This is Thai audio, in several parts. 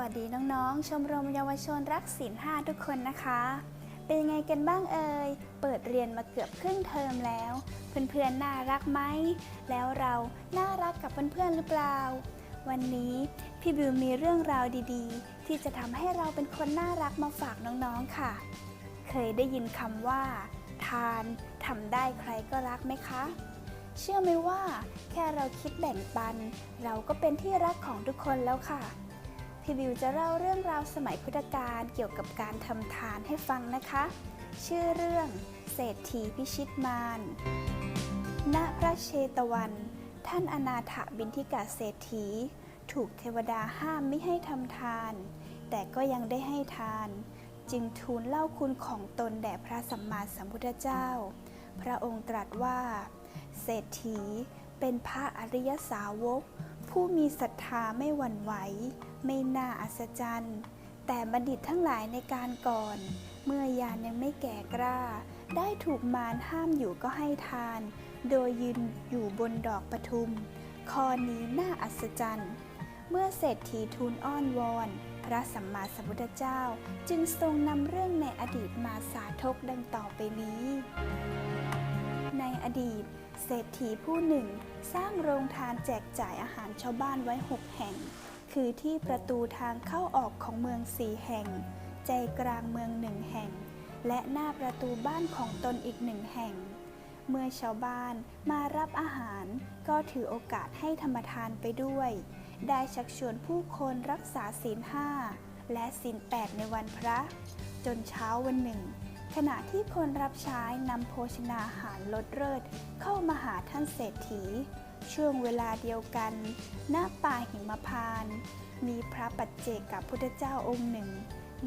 วัสดีน้องๆ ชมรมเยาวชนรักศีลห้าทุกคนนะคะ เป็นยังไงกันบ้างเอ่ย เปิดเรียนมาเกือบครึ่งเทอมแล้ว เพื่อนๆ น่ารักไหม แล้วเราน่ารักกับเพื่อนๆ หรือเปล่า วันนี้พี่บิวมีเรื่องราวดีๆ ที่จะทำให้เราเป็นคนน่ารักมาฝากน้องๆ ค่ะ เคยได้ยินคำว่า ทานทำได้ใครก็รักไหมคะ เชื่อไหมว่า แค่เราคิดแบ่งปัน เราก็เป็นที่รักของทุกคนแล้วค่ะ พี่บิวจะเล่าเรื่องราวสมัยพุทธกาลเกี่ยวกับการทำทานให้ฟังนะคะ ชื่อเรื่องเศรษฐีพิชิตมารณพระเชตวัน ท่านอนาถบินทิกาเศรษฐี ถูกเทวดาห้ามไม่ให้ทำทาน แต่ก็ยังได้ให้ทาน จึงทูลเล่าคุณของตนแด่พระสัมมาสัมพุทธเจ้า พระองค์ตรัสว่า เศรษฐีเป็นพระอริยสาวก ผู้มีศรัทธาไม่หวั่นไหว ไม่น่าอัศจรรย์ แต่บัณฑิตทั้งหลายในการก่อน เมื่อยานยังไม่แก่กล้า ได้ถูกมารห้ามอยู่ก็ให้ทาน โดยยืนอยู่บนดอกปทุม ข้อนี้น่าอัศจรรย์ เมื่อเศรษฐีทูลอ้อนวอน พระสัมมาสัมพุทธเจ้าจึงทรงนำเรื่องในอดีตมาสาธกดังต่อไปนี้ ในอดีต เศรษฐีผู้หนึ่ง สร้างโรงทานแจกจ่ายอาหารชาวบ้านไว้หกแห่ง คือที่ประตูทางเข้าออกของเมืองสี่แห่ง ใจกลางเมืองหนึ่งแห่ง และหน้าประตูบ้านของตนอีกหนึ่งแห่ง เมื่อชาวบ้านมารับอาหาร ก็ถือโอกาสให้ธรรมทานไปด้วย ได้ชักชวนผู้คนรักษาศีลห้าและศีลแปดในวันพระ จนเช้าวันหนึ่ง ขณะที่คนรับใช้นำโภชนาหารลดเลิศเข้ามาหาท่านเศรษฐี ช่วงเวลาเดียวกันณป่าหิมพาน มีพระปัจเจกกับพุทธเจ้าองค์หนึ่ง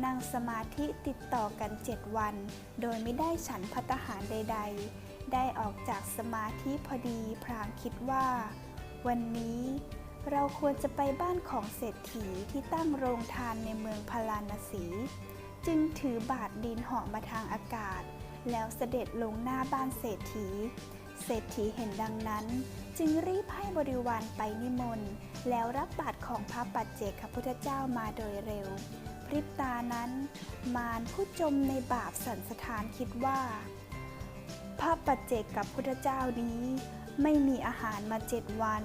นั่งสมาธิติดต่อกันเจ็ดวัน โดยไม่ได้ฉันพัตตาหารใด ๆ ได้ออกจากสมาธิพอดีพรางคิดว่า วันนี้เราควรจะไปบ้านของเศรษฐีที่ตั้งโรงทานในเมืองพาราณสี จึงถือบาทดินเหาะมาทางอากาศ แล้วเสด็จลงหน้าบ้านเศรษฐี เศรษฐีเห็นดังนั้น จึงรีบให้บริวารไปนิมนต์ แล้วรับบาทของพระปัจเจกพุทธเจ้ามาโดยเร็ว พริบตานั้น มารผู้จมในบาปสันสถานคิดว่า พระปัจเจกกับพุทธเจ้านี้ไม่มีอาหารมาเจ็ดวัน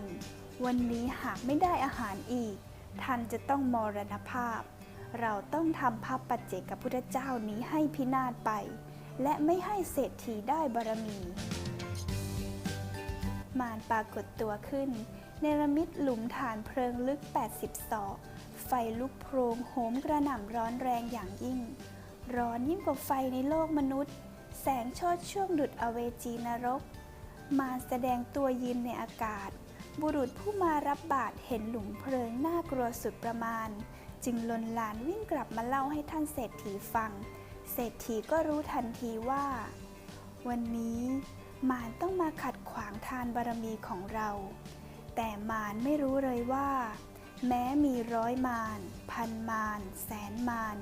วันนี้หากไม่ได้อาหารอีก ท่านจะต้องมรณภาพ เราต้องทำพระปัจเจกพุทธเจ้านี้ให้พินาศไป และไม่ให้เศรษฐีได้บารมี มารปรากฏตัวขึ้น เนรมิตหลุมฐานเพลิงลึก 80ศอกไฟลุกโพรงโหมกระหน่ำร้อนแรงอย่างยิ่ง ร้อนยิ่งกว่าไฟในโลกมนุษย์ แสงชดช่วงดุดอเวจีนรก มารแสดงตัวยืนในอากาศ บุรุษผู้มารับบาตเห็นหลุมเพลิงน่ากลัวสุดประมาณ จึงลนลานวิ่งกลับมาเล่าให้ท่านเศรษฐีฟัง เศรษฐีก็รู้ทันทีว่า วันนี้มารต้องมาขัดขวางทานบารมีของเรา แต่มารไม่รู้เลยว่า แม้มีร้อยมารพันมารแสนมาร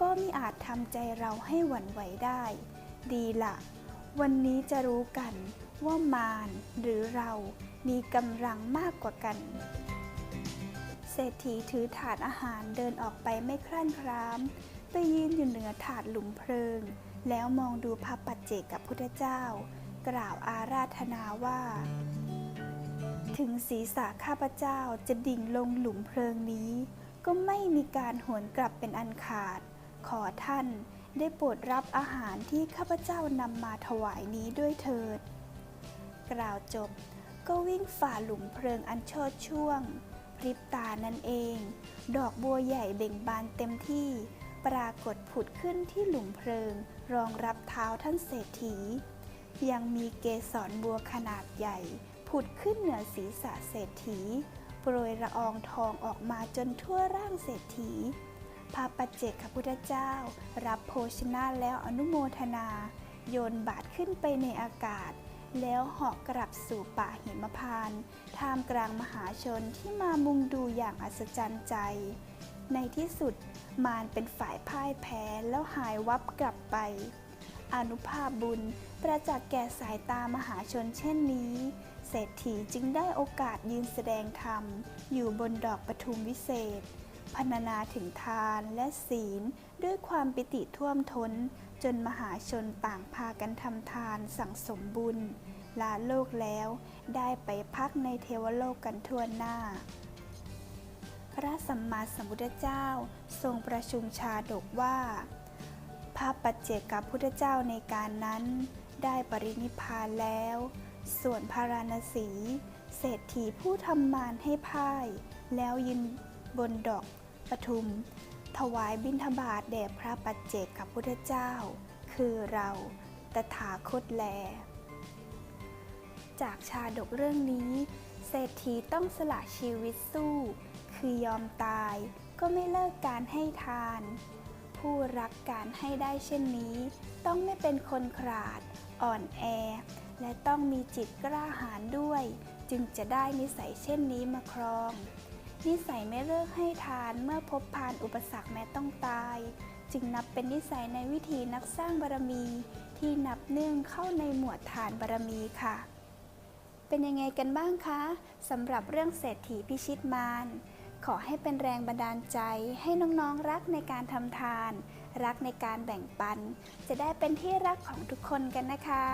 ก็มิอาจทำใจเราให้หวั่นไหวได้ ดีละวันนี้จะรู้กันว่ามารหรือเรามีกำลังมากกว่ากัน ศรษฐีถือถาดอาหารเดินออกไปไม่ครั่นคราม ไปยืนอยู่เหนือถาดหลุมเพลิง แล้วมองดูพระปัจเจกกับพุทธเจ้า กล่าวอาราธนาว่า ถึงศีรษะข้าพเจ้าจะดิ่งลงหลุมเพลิงนี้ ก็ไม่มีการหวนกลับเป็นอันขาด ขอท่านได้โปรดรับอาหารที่ข้าพเจ้านำมาถวายนี้ด้วยเถิด กล่าวจบก็วิ่งฝ่าหลุมเพลิงอันชดช่วง พริบตานั่นเอง ดอกบัวใหญ่เบ่งบานเต็มที่ ปรากฏผุดขึ้นที่หลุมเพลิง รองรับเท้าท่านเศรษฐี ยังมีเกสรบัวขนาดใหญ่ ผุดขึ้นเหนือศีรษะเศรษฐี โปรยละอองทองออกมาจนทั่วร่างเศรษฐีพระปัจเจกพุทธเจ้า รับโภชนะแล้วอนุโมทนา โยนบาทขึ้นไปในอากาศ แล้วเหาะกลับสู่ป่าหิมพานต์ท่ามกลางมหาชนที่มามุงดูอย่างอัศจรรย์ใจ ในที่สุดมารเป็นฝ่ายพ่ายแพ้แล้วหายวับกลับไป อนุภาพบุญประจักษ์แก่สายตามหาชนเช่นนี้ เศรษฐีจึงได้โอกาสยืนแสดงธรรม อยู่บนดอกปทุมวิเศษ พรรณนาถึงทานและศีลด้วยความปิติท่วมท้น จนมหาชนต่างพากันทำทานสั่งสมบุญลาโลกแล้วได้ไปพักในเทวโลกกันทั่วหน้า พระสัมมาสัมพุทธเจ้าทรงประชุมชาดกว่า พระปัจเจกพุทธเจ้าในการนั้น ได้ปรินิพานแล้ว ส่วนพาราณสี เศรษฐีผู้ทำมารให้พ่าย แล้วยืนบนดอก ปทุม ถวายบิณฑบาตแด่พระปัจเจกพุทธเจ้า คือเราตถาคตแล จากชาดกเรื่องนี้ เศรษฐีต้องสละชีวิตสู้ คือยอมตายก็ไม่เลิกการให้ทาน ผู้รักการให้ได้เช่นนี้ ต้องไม่เป็นคนขลาด อ่อนแอ และต้องมีจิตกล้าหาญด้วย จึงจะได้นิสัยเช่นนี้มาครอง นิสัยไม่เลิกให้ทานเมื่อพบผ่านอุปสรรคแม้ต้องตาย จึงนับเป็นนิสัยในวิธีนักสร้างบารมี ที่นับเนื่องเข้าในหมวดทานบารมีค่ะ เป็นยังไงกันบ้างคะสำหรับเรื่องเศรษฐีพิชิตมารขอให้เป็นแรงบันดาลใจให้น้องๆรักในการทำทาน รักในการแบ่งปัน จะได้เป็นที่รักของทุกคนกันนะคะ